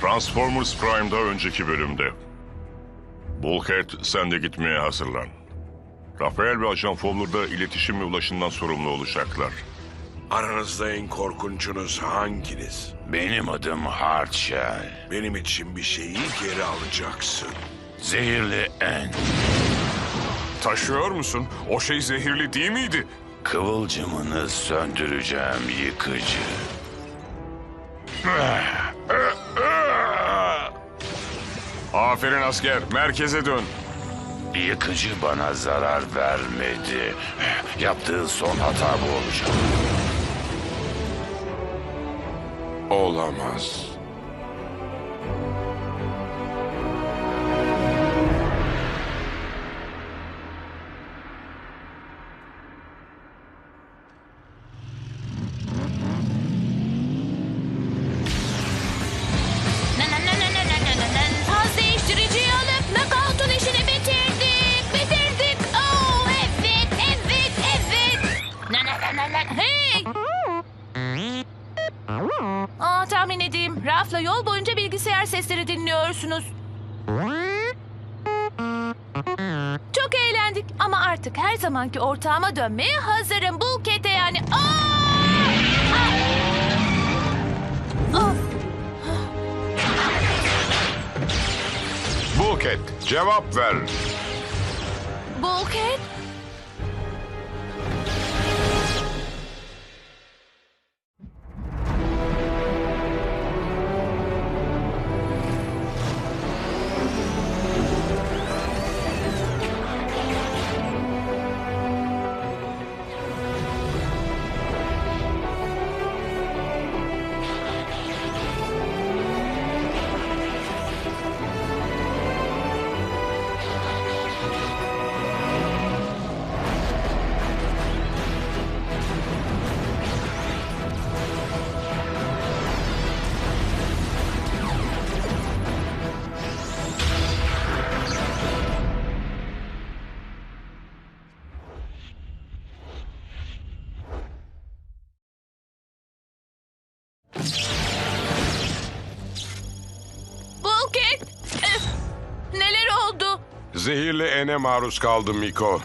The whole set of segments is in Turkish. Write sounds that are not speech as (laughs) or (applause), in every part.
Transformers Prime'da önceki bölümde. Bulkhead sen de gitmeye hazırlan. Rafael ve Ajan Fowler da iletişim ve ulaşımdan sorumlu olacaklar. Aranızda en korkunçunuz hanginiz? Benim adım Hardshell. Benim için bir şeyi geri alacaksın. Zehirli en. Taşıyor musun? O şey zehirli değil miydi? Kıvılcımını söndüreceğim yıkıcı. (laughs) Aferin asker, merkeze dön. Yıkıcı bana zarar vermedi. Yaptığı son hata bu olacak. Olamaz. Artık her zamanki ortağıma dönmeye hazırım. Bulkete yani. Aa! Bulkhead cevap ver. Bulkhead? Zehirli ene maruz kaldım Miko.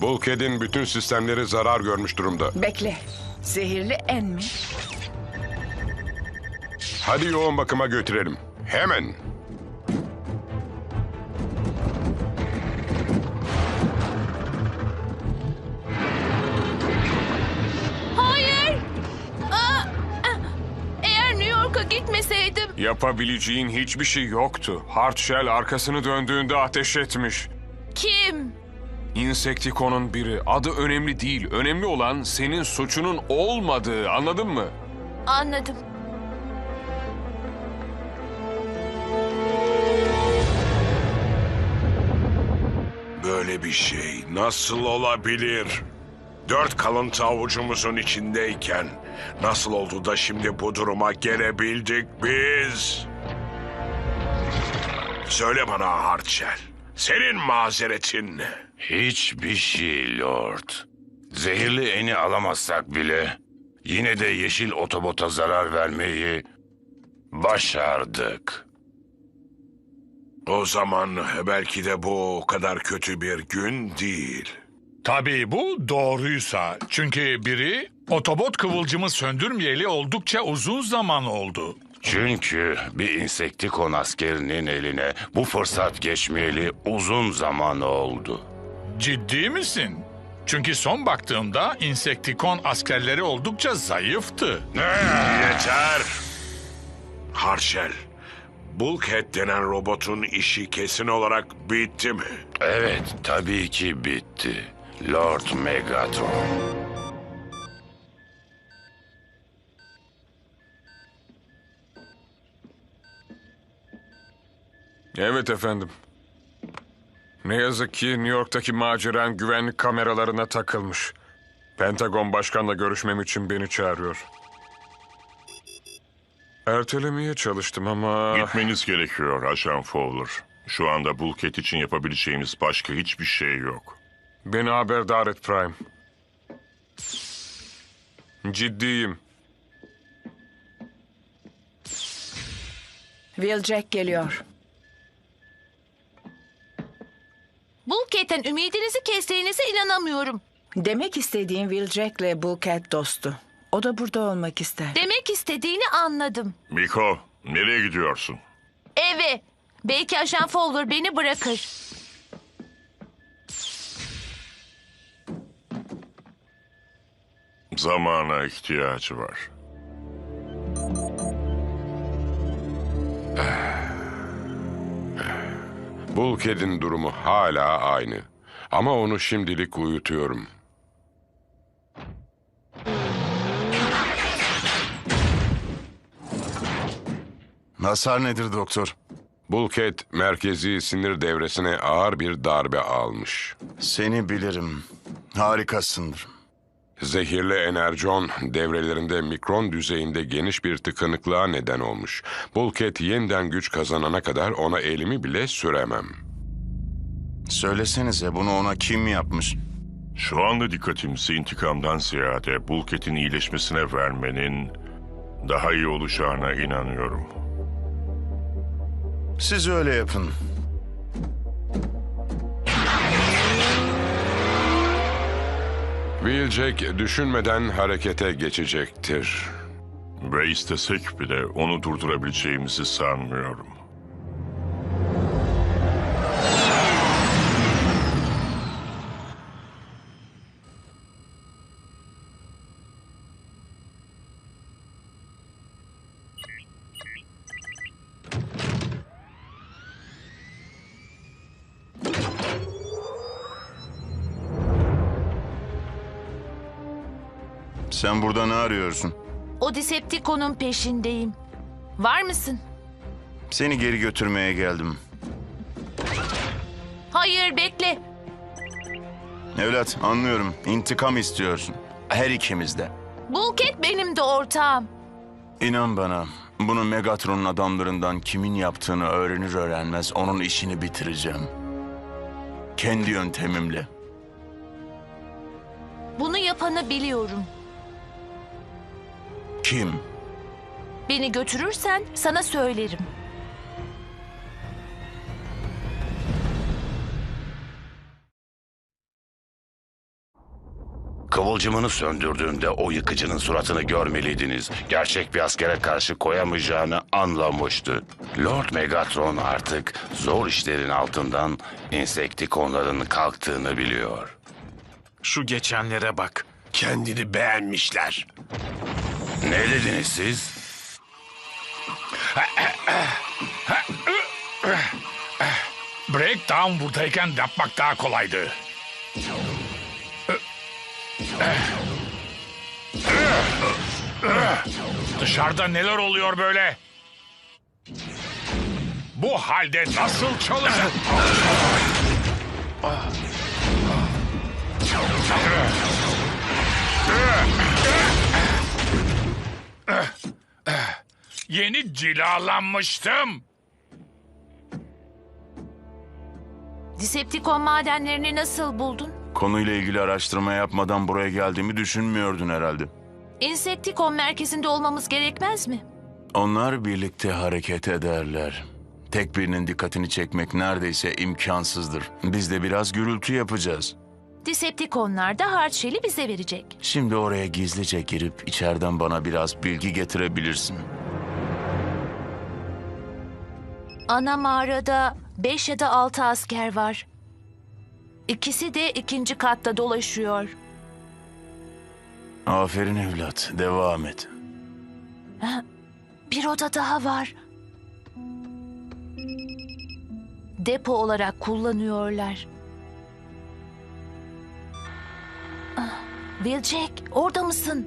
Bulkhead'in bütün sistemleri zarar görmüş durumda. Bekle. Zehirli en mi? Hadi yoğun bakıma götürelim. Hemen. Gitmeseydim... Yapabileceğin hiçbir şey yoktu. Hardshell arkasını döndüğünde ateş etmiş. Kim? Insecticon'un biri. Adı önemli değil. Önemli olan senin suçunun olmadığı. Anladın mı? Anladım. Böyle bir şey nasıl olabilir? Dört kalıntı avucumuzun içindeyken nasıl oldu da şimdi bu duruma gelebildik biz? Söyle bana Harçel. Senin mazeretin ne? Hiçbir şey Lord. Zehirli eni alamazsak bile yine de yeşil otobota zarar vermeyi başardık. O zaman belki de bu o kadar kötü bir gün değil. Tabii bu doğruysa. Çünkü biri otobot kıvılcımı söndürmeyeli oldukça uzun zaman oldu. Çünkü bir insektikon askerinin eline bu fırsat geçmeyeli uzun zaman oldu. Ciddi misin? Çünkü son baktığımda insektikon askerleri oldukça zayıftı. Yeter! Harşel, Bulkhead denen robotun işi kesin olarak bitti mi? Evet, tabii ki bitti. Lord Megatron. Evet efendim. Ne yazık ki New York'taki maceran güvenlik kameralarına takılmış. Pentagon başkanla görüşmem için beni çağırıyor. Ertelemeye çalıştım ama... Gitmeniz gerekiyor Ajan Fowler. Şu anda Bulkhead için yapabileceğimiz başka hiçbir şey yok. Beni haberdar et Prime. Ciddiyim. Wheeljack geliyor. Bulket'ten ümidinizi kestiğinize inanamıyorum. Demek istediğin Wheeljack'le Bulkhead dostu. O da burada olmak ister. Demek istediğini anladım. Miko, nereye gidiyorsun? Eve. Belki Ajan Fowler beni bırakır. Zamana ihtiyacı var. Bulkhead'in durumu hala aynı. Ama onu şimdilik uyutuyorum. Hasar nedir doktor? Bulkhead merkezi sinir devresine ağır bir darbe almış. Seni bilirim. Harikasındır. Zehirli enerjon devrelerinde mikron düzeyinde geniş bir tıkanıklığa neden olmuş. Bulkhead yeniden güç kazanana kadar ona elimi bile süremem. Söylesenize bunu ona kim yapmış? Şu anda dikkatimizi intikamdan ziyade Bulket'in iyileşmesine vermenin daha iyi olacağına inanıyorum. Siz öyle yapın. Wheeljack düşünmeden harekete geçecektir. Ve istesek bile onu durdurabileceğimizi sanmıyorum. Sen burada ne arıyorsun? O Decepticon'un peşindeyim. Var mısın? Seni geri götürmeye geldim. Hayır bekle. Evlat anlıyorum. İntikam istiyorsun. Her ikimiz de. Bulket benim de ortağım. İnan bana. Bunu Megatron'un adamlarından kimin yaptığını öğrenir öğrenmez onun işini bitireceğim. Kendi yöntemimle. Bunu yapanı biliyorum. Kim? Beni götürürsen sana söylerim. Kıvılcımını söndürdüğünde o yıkıcının suratını görmeliydiniz. Gerçek bir askere karşı koyamayacağını anlamıştı. Lord Megatron artık zor işlerin altından insektikonların kalktığını biliyor. Şu geçenlere bak. Kendini beğenmişler. Ne dediniz siz? Breakdown buradayken yapmak daha kolaydı. Dışarıda neler oluyor böyle? Bu halde nasıl çalışır? Yeni cilalanmıştım. Decepticon madenlerini nasıl buldun? Konuyla ilgili araştırma yapmadan buraya geldiğimi düşünmüyordun herhalde. Insecticon merkezinde olmamız gerekmez mi? Onlar birlikte hareket ederler. Tek birinin dikkatini çekmek neredeyse imkansızdır. Biz de biraz gürültü yapacağız. Decepticonlar da Harçel'i bize verecek. Şimdi oraya gizlice girip içeriden bana biraz bilgi getirebilirsin. Ana mağarada beş ya da altı asker var. İkisi de ikinci katta dolaşıyor. Aferin evlat, devam et. Bir oda daha var. Depo olarak kullanıyorlar. Wheeljack, orada mısın?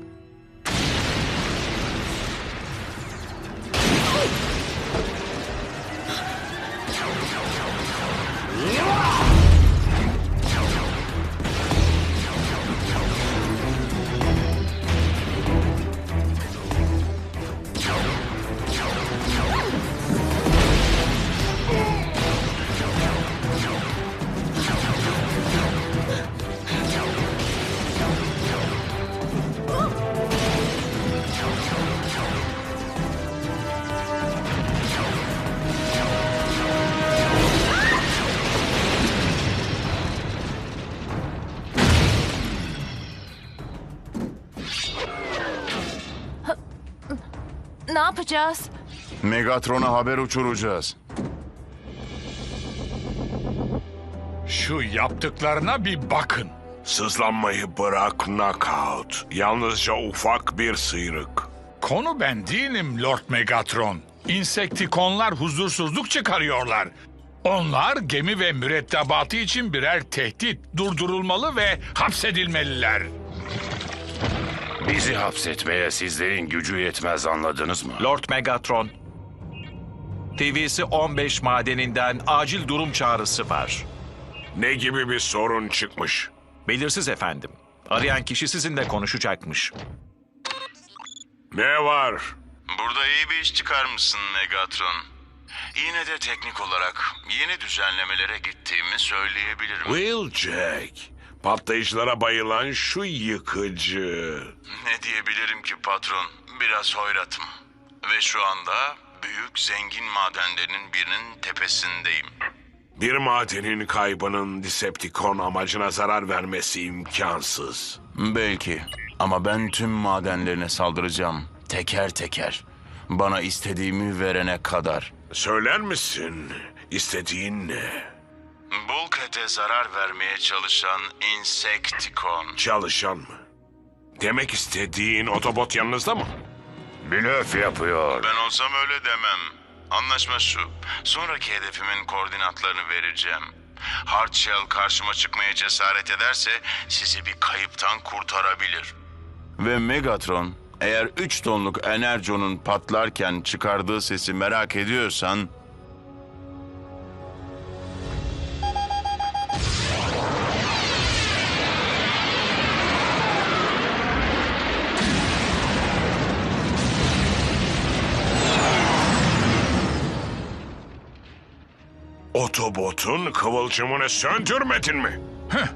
Yapacağız? Megatron'a haber uçuracağız. Şu yaptıklarına bir bakın. Sızlanmayı bırak Knockout. Yalnızca ufak bir sıyrık. Konu ben değilim Lord Megatron. İnsektikonlar huzursuzluk çıkarıyorlar. Onlar gemi ve mürettebatı için birer tehdit, durdurulmalı ve hapsedilmeliler. Bizi hapsetmeye sizlerin gücü yetmez anladınız mı? Lord Megatron. TV'si 15 madeninden acil durum çağrısı var. Ne gibi bir sorun çıkmış? Belirsiz efendim. Arayan kişi sizinle konuşacakmış. Ne var? Burada iyi bir iş çıkarmışsın Megatron. Yine de teknik olarak yeni düzenlemelere gittiğimi söyleyebilirim. Wheeljack. Patlayıcılara bayılan şu yıkıcı. Ne diyebilirim ki patron? Biraz hoyratım. Ve şu anda büyük zengin madenlerinin birinin tepesindeyim. Bir madenin kaybının Decepticon amacına zarar vermesi imkansız. Belki ama ben tüm madenlerine saldıracağım. Teker teker. Bana istediğimi verene kadar. Söyler misin? İstediğin ne? Bulkhead'e zarar vermeye çalışan Insecticon. Çalışan mı? Demek istediğin Autobot yanınızda mı? Blöf yapıyor. Ben olsam öyle demem. Anlaşma şu. Sonraki hedefimin koordinatlarını vereceğim. Hardshell karşıma çıkmaya cesaret ederse sizi bir kayıptan kurtarabilir. Ve Megatron, eğer 3 tonluk Energon'un patlarken çıkardığı sesi merak ediyorsan... Autobot'un kıvılcımını söndürmedin mi? Heh,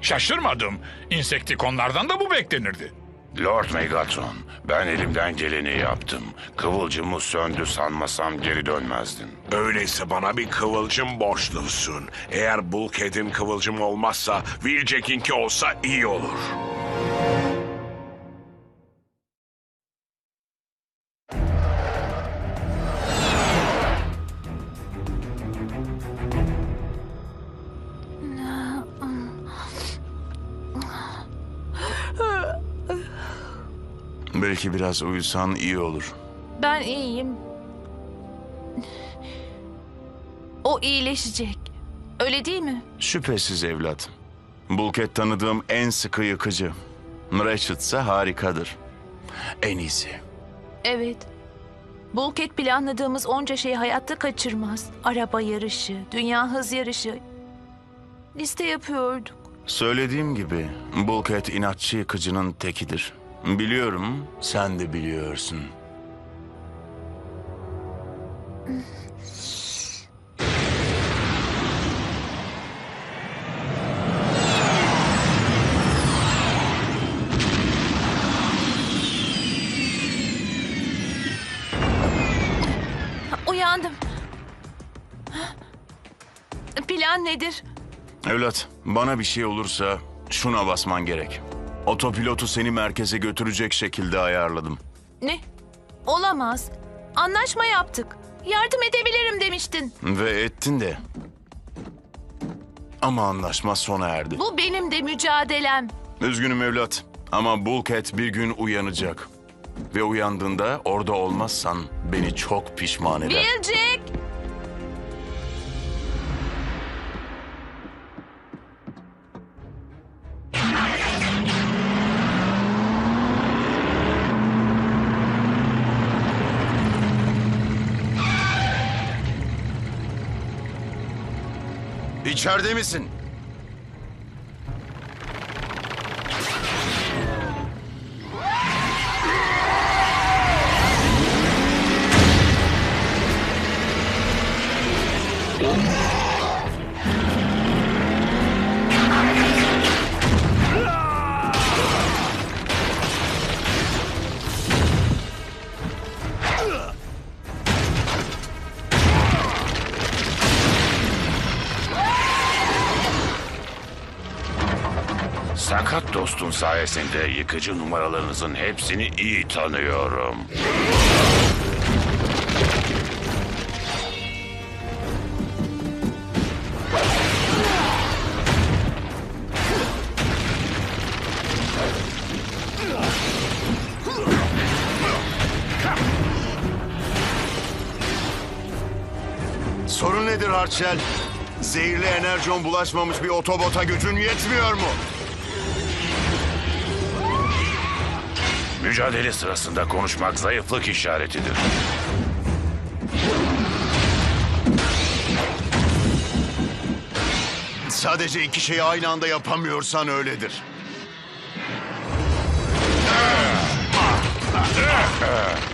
şaşırmadım. İnsektikonlardan da bu beklenirdi. Lord Megatron, ben elimden geleni yaptım. Kıvılcımı söndü sanmasam geri dönmezdin. Öyleyse bana bir kıvılcım borçlusun. Eğer Bulkhead'in kıvılcımı olmazsa Wheeljack'inki olsa iyi olur. Belki biraz uyusan iyi olur. Ben iyiyim. O iyileşecek. Öyle değil mi? Şüphesiz evlat. Bulkhead tanıdığım en sıkı yıkıcı. Ratchet ise harikadır. En iyisi. Evet. Bulkhead planladığımız onca şeyi hayatta kaçırmaz. Araba yarışı, dünya hız yarışı. Liste yapıyorduk. Söylediğim gibi Bulkhead inatçı yıkıcının tekidir. Biliyorum, sen de biliyorsun. Uyandım. Plan nedir? Evlat, bana bir şey olursa şuna basman gerek. Otopilotu seni merkeze götürecek şekilde ayarladım. Ne? Olamaz. Anlaşma yaptık. Yardım edebilirim demiştin. Ve ettin de. Ama anlaşma sona erdi. Bu benim de mücadelem. Üzgünüm evlat ama Bulkhead bir gün uyanacak. Ve uyandığında orada olmazsan beni çok pişman eder. Wheeljack! İçeride misin? sayesinde yıkıcı numaralarınızın hepsini iyi tanıyorum. Sorun nedir Harçel? Zehirli enerjon bulaşmamış bir otobota gücün yetmiyor mu? Mücadele sırasında konuşmak zayıflık işaretidir. Sadece iki şeyi aynı anda yapamıyorsan öyledir. (laughs)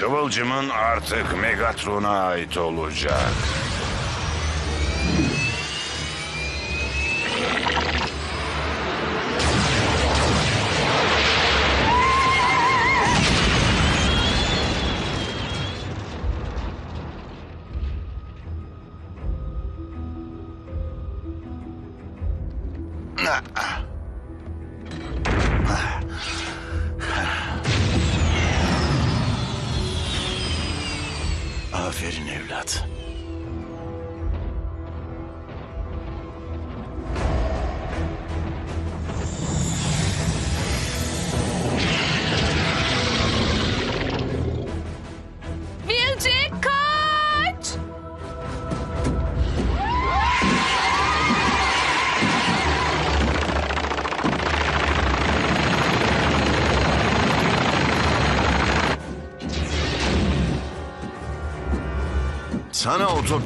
Kıvılcımın artık Megatron'a ait olacak. Aferin evlat.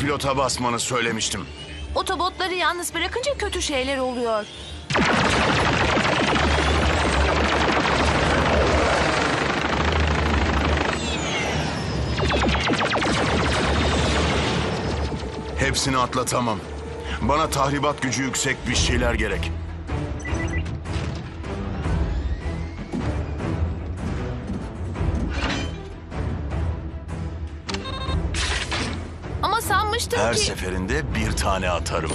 Otopilota basmanı söylemiştim. Otobotları yalnız bırakınca kötü şeyler oluyor. Hepsini atlatamam. Bana tahribat gücü yüksek bir şeyler gerek. Her seferinde bir tane atarım.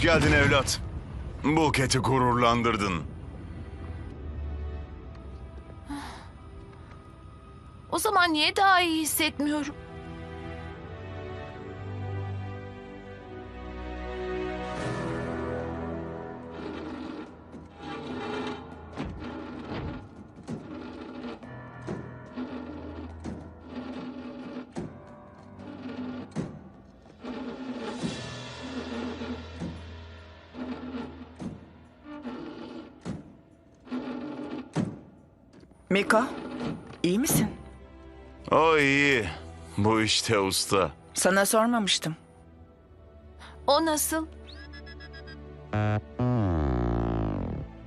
Geldin evlat. Bulket'i gururlandırdın. O zaman niye daha iyi hissetmiyorum? Miko, iyi misin? O iyi. Bu işte usta. Sana sormamıştım. O nasıl?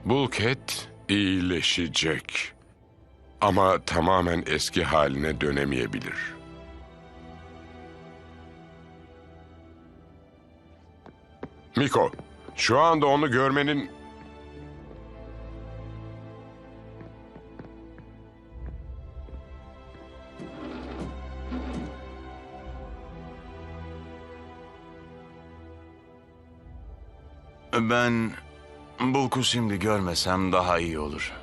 Bulkhead iyileşecek. Ama tamamen eski haline dönemeyebilir. Miko, şu anda onu görmenin... Ben Bulk'u şimdi görmesem daha iyi olur.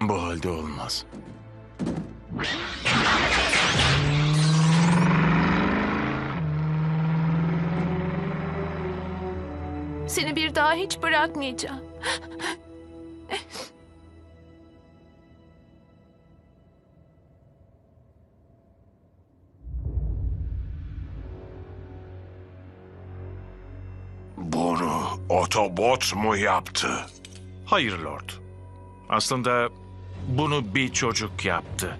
Bu halde olmaz. Seni bir daha hiç bırakmayacağım. Bunu otobot mu yaptı? Hayır Lord. Aslında bunu bir çocuk yaptı.